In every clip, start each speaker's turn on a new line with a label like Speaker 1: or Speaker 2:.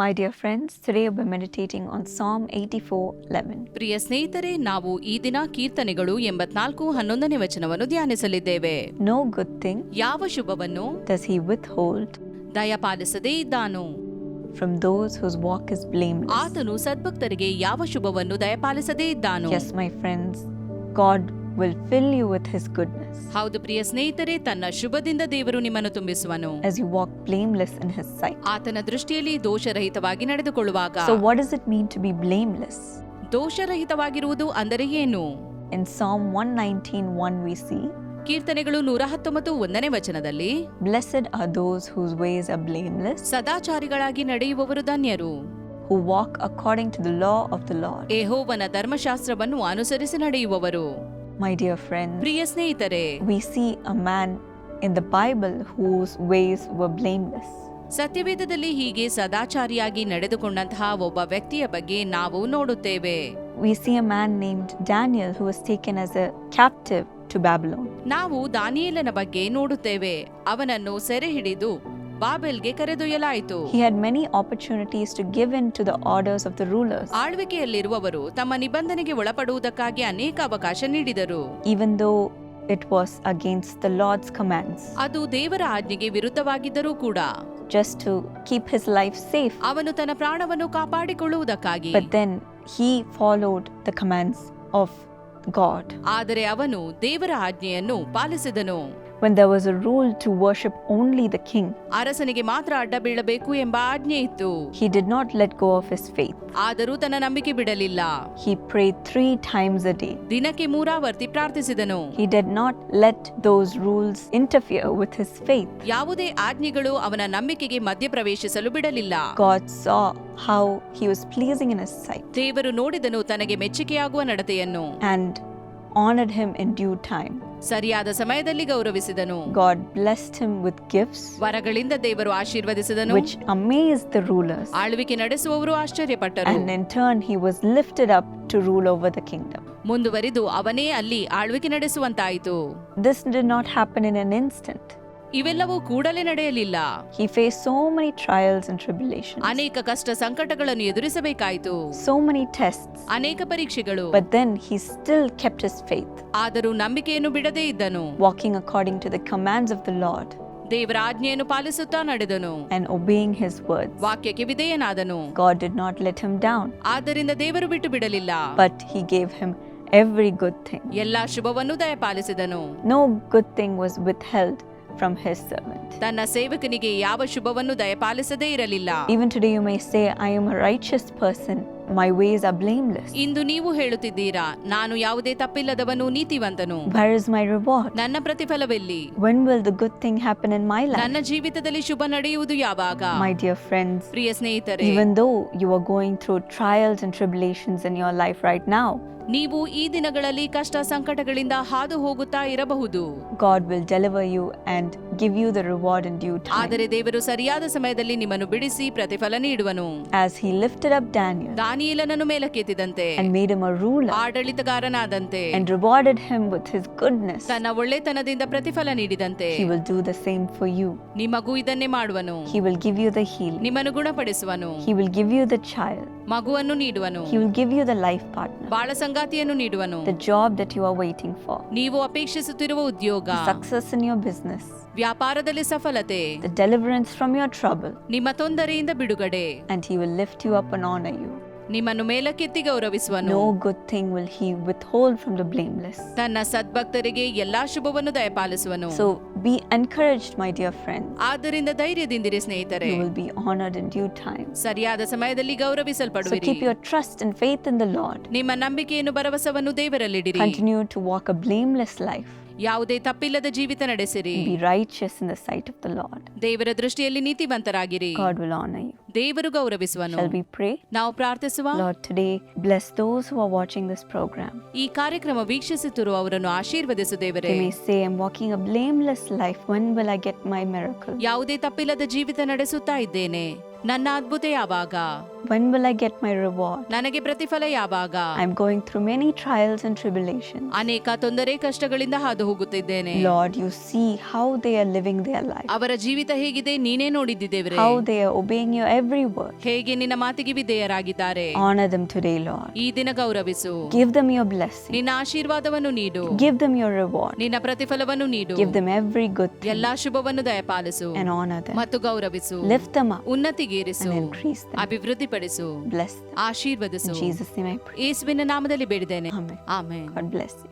Speaker 1: My dear friends today meditating on psalm eighty four eleven
Speaker 2: ಪ್ರಿಯ ಸ್ನೇಹಿತರೆ ನಾವು ಈ ದಿನ ಕೀರ್ತನೆಗಳು ಎಂಬತ್ನಾಲ್ಕು ಹನ್ನೊಂದನೇ ವಚನವನ್ನು ಧ್ಯಾನಿಸಲಿದ್ದೇವೆ.
Speaker 1: ನೋ ಗುಡ್ ಥಿಂಗ್
Speaker 2: ಯಾವ ಶುಭವನ್ನು?
Speaker 1: ದಸ್ ಹಿ ವಿತ್ ಹೋಲ್ಡ್
Speaker 2: ದಯಪಾಲಿಸದೇ ಇದ್ದಾನು.
Speaker 1: From those whose walk is blame
Speaker 2: ಆತನು ಸದ್ಭಕ್ತರಿಗೆ ಯಾವ ಶುಭವನ್ನು ದಯಪಾಲಿಸದೇ ಇದ್ದಾನು.
Speaker 1: Yes my friends God will fill you with his goodness
Speaker 2: ಹೌದು ಪ್ರಿಯ ಸ್ನೇಹಿತರೆ ತನ್ನ ಶುಭದಿಂದ ದೇವರು ನಿಮ್ಮನ್ನು ತುಂಬಿಸುವನು
Speaker 1: as you walk blameless in his sight.
Speaker 2: ಆತನ ದೃಷ್ಟಿಯಲ್ಲಿ ದೋಷರಹಿತವಾಗಿ ನಡೆದುಕೊಳ್ಳುವಾಗ
Speaker 1: So, what does it mean to be blameless?
Speaker 2: ದೋಷರಹಿತವಾಗಿರುವುದು ಅಂದರೆ ಏನು
Speaker 1: In Psalm 119:1 we see,
Speaker 2: ಕೀರ್ತನೆಗಳು ನೂರ ಹತ್ತೊಂಬತ್ತು ಒಂದನೇ ವಚನದಲ್ಲಿ
Speaker 1: Blessed are those whose ways are blameless,
Speaker 2: ಸದಾಚಾರಿಗಳಾಗಿ ನಡೆಯುವವರು ಧನ್ಯರು
Speaker 1: who walk according to the law of the Lord.
Speaker 2: ಯೆಹೋವನ ಧರ್ಮಶಾಸ್ತ್ರವನ್ನು ಅನುಸರಿಸಿ ನಡೆಯುವವರು
Speaker 1: My dear friend,
Speaker 2: ಪ್ರಿಯ ಸ್ನೇಹಿತರೆ
Speaker 1: we see a man in the Bible whose ways were blameless.
Speaker 2: ಸತ್ಯವೇದದಲ್ಲಿ ಹೀಗೆ ಸದಾಚಾರಿಯಾಗಿ ನಡೆದುಕೊಂಡಂತಹ ಒಬ್ಬ ವ್ಯಕ್ತಿಯ ಬಗ್ಗೆ ನಾವು ನೋಡುತ್ತೇವೆ
Speaker 1: We see a man named Daniel who was taken as a captive to Babylon.
Speaker 2: ನಾವು ದಾನಿಯೇಲನ ಬಗ್ಗೆ ನೋಡುತ್ತೇವೆ ಅವನನ್ನು ಸೆರೆ ಹಿಡಿದು ಬಾಬೆಲ್ಗೆ ಕರೆದೊಯ್ಯಲಾಯಿತು
Speaker 1: He had many opportunities to give in to the orders of the rulers,
Speaker 2: ಆಳ್ವಿಕೆಯಲ್ಲಿರುವವರು ತಮ್ಮ ನಿಬಂಧನೆಗೆ ಒಳಪಡುವುದಕ್ಕಾಗಿ ಅನೇಕ ಅವಕಾಶ ನೀಡಿದರು
Speaker 1: even though it was against the Lord's commands,
Speaker 2: ಅದು ದೇವರ ಆಜ್ಞೆಗೆ ವಿರುದ್ಧವಾಗಿದ್ದರೂ ಕೂಡ
Speaker 1: just to keep his life safe.
Speaker 2: ಅವನು ತನ್ನ ಪ್ರಾಣವನ್ನು ಕಾಪಾಡಿಕೊಳ್ಳುವುದಕ್ಕಾಗಿ
Speaker 1: But then he followed the commands of God.
Speaker 2: ಆದರೆ ಅವನು ದೇವರ ಆಜ್ಞೆಯನ್ನು ಪಾಲಿಸಿದನು
Speaker 1: When there was a rule to worship only the king,
Speaker 2: ಅರಸನಿಗೆ ಮಾತ್ರ ಅಡ್ಡ ಬೀಳಬೇಕು ಎಂಬ ಆಜ್ಞೆ ಇತ್ತು
Speaker 1: he did not let go of his faith.
Speaker 2: ಆದರೂ ತನ್ನ ನಂಬಿಕೆ ಬಿಡಲಿಲ್ಲ
Speaker 1: He prayed three times a day.
Speaker 2: ದಿನಕ್ಕೆ ಮೂರಾವರ್ತಿ ಪ್ರಾರ್ಥಿಸಿದನು
Speaker 1: He did not let those rules interfere with his faith.
Speaker 2: ಯಾವುದೇ ಆಜ್ಞೆಗಳು ಅವನ ನಂಬಿಕೆಗೆ ಮಧ್ಯಪ್ರವೇಶಿಸಲು ಬಿಡಲಿಲ್ಲ
Speaker 1: God saw how he was pleasing in his sight
Speaker 2: ದೇವರು ನೋಡಿದನು ತನಗೆ ಮೆಚ್ಚುಗೆಯಾಗುವ ನಡತೆಯನ್ನು
Speaker 1: and honored him in due time.
Speaker 2: ಸರಿಯಾದ ಸಮಯದಲ್ಲಿ ಗೌರವಿಸಿದನು
Speaker 1: God blessed him with gifts
Speaker 2: ವರಗಳಿಂದ ದೇವರು ಆಶೀರ್ವದಿಸಿದನು
Speaker 1: which amazed the rulers.
Speaker 2: ಆಳ್ವಿಕೆ ನಡೆಸುವವರು ಆಶ್ಚರ್ಯಪಟ್ಟರು
Speaker 1: And in turn, he was lifted up to rule over the kingdom.
Speaker 2: ಮುಂದುವರಿದು ಅವನೇ ಅಲ್ಲಿ ಆಳ್ವಿಕೆ ನಡೆಸುವಂತಾಯಿತು
Speaker 1: This did not happen in an instant.
Speaker 2: ಇವೆಲ್ಲವೂ ಕೂಡಲೇ ನಡೆಯಲಿಲ್ಲ
Speaker 1: He faced so many trials and tribulations,
Speaker 2: ಅನೇಕ ಕಷ್ಟ ಸಂಕಟಗಳನ್ನು ಎದುರಿಸಬೇಕಾಯಿತು
Speaker 1: so many tests.
Speaker 2: ಅನೇಕ ಪರೀಕ್ಷೆಗಳು
Speaker 1: But then he still kept his faith,
Speaker 2: ಆದರೂ ನಂಬಿಕೆಯನ್ನು ಬಿಡದೇ ಇದ್ದನು
Speaker 1: walking according to the commands of the Lord
Speaker 2: ದೇವರ ಆಜ್ಞೆಯನ್ನು ಪಾಲಿಸುತ್ತಾ ನಡೆದನು
Speaker 1: and obeying his words.
Speaker 2: ವಾಕ್ಯಕ್ಕೆ ವಿಧೇಯನಾದನು
Speaker 1: God did not let him down,
Speaker 2: ಆದ್ದರಿಂದ ದೇವರು ಬಿಟ್ಟು ಬಿಡಲಿಲ್ಲ
Speaker 1: but he gave him every good thing.
Speaker 2: ಎಲ್ಲಾ ಶುಭವನ್ನು ದಯಪಾಲಿಸಿದನು
Speaker 1: No good thing was withheld From his servant.
Speaker 2: ತನ್ನ ಸೇವಕನಿಗೆ ಯಾವ ಶುಭವನ್ನು ದಯಪಾಲಿಸದೇ ಇರಲಿಲ್ಲ
Speaker 1: Even today, you may say, I am a righteous person, my ways are blameless.
Speaker 2: ಇಂದು ನೀವು ಹೇಳುತ್ತಿದ್ದೀರಾ ನಾನು ಯಾವುದೇ ತಪ್ಪಿಲ್ಲದವನು ನೀತಿವಂತನು
Speaker 1: Where is my reward?
Speaker 2: ನನ್ನ ಪ್ರತಿಫಲವೆಲ್ಲಿ
Speaker 1: When will the good thing happen in my life?
Speaker 2: ನನ್ನ ಜೀವಿತದಲ್ಲಿ ಶುಭ ನಡೆಯುವುದು ಯಾವಾಗ
Speaker 1: My dear friends,
Speaker 2: ಪ್ರಿಯ ಸ್ನೇಹಿತರೆ
Speaker 1: even though you are going through trials and tribulations in your life right now,
Speaker 2: ನೀವು ಈ ದಿನಗಳಲ್ಲಿ ಕಷ್ಟ ಸಂಕಟಗಳಿಂದ ಹಾದು ಹೋಗುತ್ತಾ ಇರಬಹುದು
Speaker 1: God will deliver you and give you the reward in due
Speaker 2: ಆದರೆ ದೇವರು ಸರಿಯಾದ ಸಮಯದಲ್ಲಿ ನಿಮ್ಮನ್ನು ಬಿಡಿಸಿ ಪ್ರತಿಫಲ ನೀಡುವನು.
Speaker 1: As he lifted up Daniel
Speaker 2: ದಾನಿಯೇಲನನ್ನು ಮೇಲಕ್ಕೆತ್ತಿದಂತೆ
Speaker 1: and made him a ruler
Speaker 2: ಆಡಳಿತಗಾರನಾದಂತೆ
Speaker 1: and rewarded him with his goodness
Speaker 2: ತನ್ನ ಒಳ್ಳೆತನದಿಂದ ಪ್ರತಿಫಲ ನೀಡಿದಂತೆ
Speaker 1: he will do the same for you
Speaker 2: ನಿಮಗೂ ಇದನ್ನೇ ಮಾಡುವನು.
Speaker 1: He will give you the heal
Speaker 2: ನಿಮ್ಮನ್ನು ಗುಣಪಡಿಸುವನು.
Speaker 1: He will give you the child
Speaker 2: ಮಗುವನ್ನು ನೀಡುವನು.
Speaker 1: He will give you the life partner
Speaker 2: ಬಾಳ ಸಂಗಾತಿಯನ್ನು ನೀಡುವನು
Speaker 1: the job that you are waiting for,
Speaker 2: ನೀವು ಅಪೇಕ್ಷಿಸುತ್ತಿರುವ ಉದ್ಯೋಗ
Speaker 1: success in your business,
Speaker 2: ವ್ಯಾಪಾರದಲ್ಲಿ ಸಫಲತೆ
Speaker 1: the deliverance from your trouble,
Speaker 2: ನಿಮ್ಮ ತೊಂದರೆಯಿಂದ ಬಿಡುಗಡೆ
Speaker 1: and He will lift you up and honor you.
Speaker 2: ನಿಮ್ಮನ್ನು ಮೇಲಕ್ಕೆತ್ತಿ ಗೌರವಿಸುವನು
Speaker 1: No good thing will He withhold from the blameless.
Speaker 2: ತನ್ನ ಸದ್ಭಕ್ತರಿಗೆ ಎಲ್ಲಾ ಶುಭವನ್ನು ದಯಪಾಲಿಸುವನು
Speaker 1: So be encouraged, my dear friends.
Speaker 2: ಆದ್ದರಿಂದ ಧೈರ್ಯದಿಂದಿರಿ ಸ್ನೇಹಿತರೆ
Speaker 1: You will be honored in due time.
Speaker 2: ಸರಿಯಾದ ಸಮಯದಲ್ಲಿ
Speaker 1: So
Speaker 2: ಗೌರವಿಸಲ್ಪಡುವಿರಿ
Speaker 1: keep your trust and faith in the Lord.
Speaker 2: ನಿಮ್ಮ ನಂಬಿಕೆಯನ್ನು ಭರವಸವನ್ನು ದೇವರಲ್ಲಿಡಿರಿ
Speaker 1: Continue to walk a blameless life.
Speaker 2: ಯಾವುದೇ ತಪ್ಪಿಲ್ಲದ ಜೀವಿತ ನಡೆಸಿರಿ
Speaker 1: Be righteous in the sight of the Lord.
Speaker 2: ದೇವರ ದೃಷ್ಟಿಯಲ್ಲಿ ನೀತಿವಂತರಾಗಿರಿ
Speaker 1: God will honor you.
Speaker 2: ದೇವರು ಗೌರವಿಸುವನು
Speaker 1: Shall we pray?
Speaker 2: ನಾವು ಪ್ರಾರ್ಥಿಸುವ
Speaker 1: Lord, today bless those who are watching this program.
Speaker 2: ಈ ಕಾರ್ಯಕ್ರಮ ವೀಕ್ಷಿಸುತ್ತಿರುವ ಅವರನ್ನು ಆಶೀರ್ವದಿಸು ದೇವರೇ
Speaker 1: They may say, I'm walking a blameless life. When will I get my miracle?
Speaker 2: ಯಾವುದೇ ತಪ್ಪಿಲ್ಲದ ಜೀವಿತ ನಡೆಸುತ್ತಾ ಇದ್ದೇನೆ ನನ್ನ ಅದ್ಭುತ ಯಾವಾಗ
Speaker 1: When will I get my reward?
Speaker 2: ನನಗೆ ಪ್ರತಿಫಲ ಯಾವಾಗ
Speaker 1: I'm going through many trials and tribulations.
Speaker 2: ಅನೇಕ ತೊಂದರೆ ಕಷ್ಟಗಳಿಂದ ಹಾದು ಹೋಗುತ್ತಿದ್ದೇನೆ
Speaker 1: Lord, you see how they are living their life,
Speaker 2: ಅವರ ಜೀವಿತ ಹೇಗಿದೆ ನೀನೇ ನೋಡಿದ್ದೇವ್ರೆ
Speaker 1: how they are obeying your every word.
Speaker 2: ಹೇಗೆ ನಿನ್ನ ಮಾತಿಗೆ ವಿಧೇಯರಾಗಿದ್ದಾರೆ
Speaker 1: Honor them today, Lord.
Speaker 2: ಈ ದಿನ ಗೌರವಿಸು
Speaker 1: Give them your blessing.
Speaker 2: ನಿನ್ನ ಆಶೀರ್ವಾದವನ್ನು ನೀಡು
Speaker 1: Give them your reward.
Speaker 2: ನಿನ್ನ ಪ್ರತಿಫಲವನ್ನು ನೀಡು
Speaker 1: Give them every good thing
Speaker 2: ಎಲ್ಲಾ ಶುಭವನ್ನು ದಯಪಾಲಿಸು
Speaker 1: and honor them.
Speaker 2: ಮತ್ತು ಗೌರವಿಸು
Speaker 1: Lift them up
Speaker 2: ಉನ್ನತಿಗೇರಿಸು
Speaker 1: them.
Speaker 2: ಅಭಿವೃದ್ಧಿಪಡಿಸು. ಆಶೀರ್ವದಿಸು ಯೇಸುವಿನ ನಾಮದಲ್ಲಿ ಬೇಡಿದ್ದೇನೆ. ಆಮೇನ್.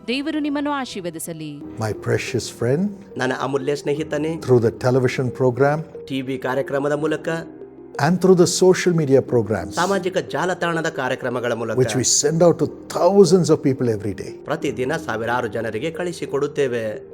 Speaker 2: ದೇವರು ನಿಮ್ಮನ್ನು ಆಶೀರ್ವದಿಸಲಿ
Speaker 3: ಮೈ precious ಫ್ರೆಂಡ್
Speaker 4: ನನ್ನ ಅಮೂಲ್ಯ ಸ್ನೇಹಿತನೇ
Speaker 3: through the television program
Speaker 4: TV ಕಾರ್ಯಕ್ರಮದ ಮೂಲಕ
Speaker 3: and through the social media programs,
Speaker 4: ಸಾಮಾಜಿಕ ಜಾಲತಾಣದ ಕಾರ್ಯಕ್ರಮಗಳ ಮೂಲಕ
Speaker 3: which we send out to thousands of people every day,
Speaker 4: ಪ್ರತಿದಿನ ಸಾವಿರಾರು ಜನರಿಗೆ ಕಳಿಸಿಕೊಡುತ್ತೇವೆ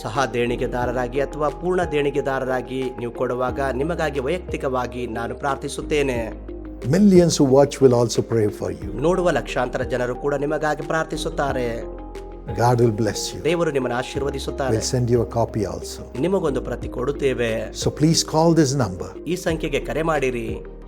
Speaker 4: ಸಹ ದೇಣಿಗೆದಾರರಾಗಿ ಅಥವಾ ಪೂರ್ಣ ದೇಣಿಗೆದಾರರಾಗಿ ನೀವು ಕೊಡುವಾಗ ನಿಮಗಾಗಿ ವೈಯಕ್ತಿಕವಾಗಿ ನಾನು ಪ್ರಾರ್ಥಿಸುತ್ತೇನೆ
Speaker 3: millions watch will also also for you.
Speaker 4: ನೋಡುವ ಲಕ್ಷಾಂತರ ಜನರು ಕೂಡ ನಿಮಗಾಗಿ ಪ್ರಾರ್ಥಿಸುತ್ತಾರೆ
Speaker 3: God will bless you.
Speaker 4: ದೇವರು ನಿಮ್ಮನ್ನು ಆಶೀರ್ವದಿಸುತ್ತಾರೆ
Speaker 3: We'll send you a copy also.
Speaker 4: ನಿಮಗೊಂದು ಪ್ರತಿ ಕೊಡುತ್ತೇವೆ
Speaker 3: So please call this number
Speaker 4: ಈ ಸಂಖ್ಯೆಗೆ ಕರೆ ಮಾಡಿರಿ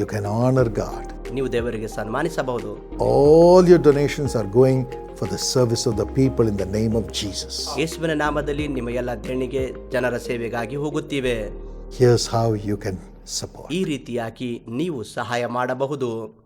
Speaker 3: ಯು ಕ್ಯಾನ್ ಆನರ್ ಗಾಡ್
Speaker 4: ನೀವು ದೇವರಿಗೆ ಸನ್ಮಾನಿಸಬಹುದು.
Speaker 3: All your donations are going for the service of the people in the name of Jesus
Speaker 4: ಯೇಸುವಿನ ನಾಮದಲ್ಲಿ ನಿಮ್ಮ ಎಲ್ಲ ದೇಣಿಗೆ ಜನರ ಸೇವೆಗಾಗಿ ಹೋಗುತ್ತಿವೆ.
Speaker 3: Here's how you can support
Speaker 4: ಈ ರೀತಿಯಾಗಿ ನೀವು ಸಹಾಯ ಮಾಡಬಹುದು.